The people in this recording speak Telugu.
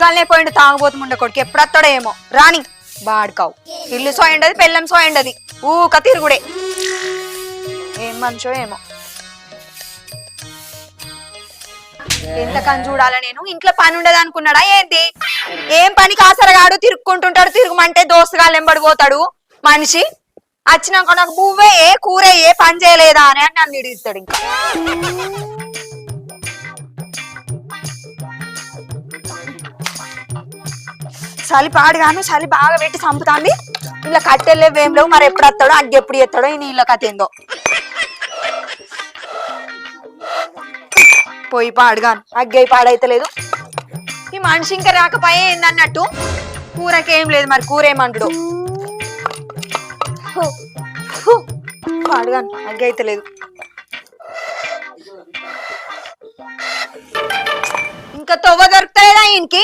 పొద్దుగాలనే పోయిండు తాగబోతు కొడుకు. ఎప్పుడు ఏమో రాని బాడుకావు. ఇల్లు సోయండది పెళ్ళం సోయండది. ఊక తిరుగుడే. ఏం మనిషో ఏమో. ఎంతకని చూడాలా నేను? ఇంట్లో పని ఉండదు అనుకున్నాడా ఏంటి ఏం పని కాసరగాడు తిరుక్కుంటుంటాడు తిరుగుమంటే దోస్తుగాళ్ళు ఎంబడి పోతాడు. మనిషి. వచ్చినాక నాకు పువ్వే కూర ఏ పని చేయలేదా అని అని నన్ను ఇడుగుతాడు ఇంకా. చలి పాడుగాను చలి బాగా పెట్టి చంపుతాంది. ఇలా కట్టెలేవు ఏం లేవు మరి ఎప్పుడు వస్తాడో అగ్గి ఎప్పుడు ఎత్తాడో ఈ నీళ్ళ కథ ఏందో. పోయి పాడుగాను అగ్గి పాడైతలేదు. ఈ మనిషి ఇంకా రాకపోయే ఏందన్నట్టు? కూరకేం లేదు మరి కూర ఏమంటాడు పాడుగాను అగ్గి అయితలేదు. ఇంకా తొవ్వ దొరుకుతాయా ఈయనకి?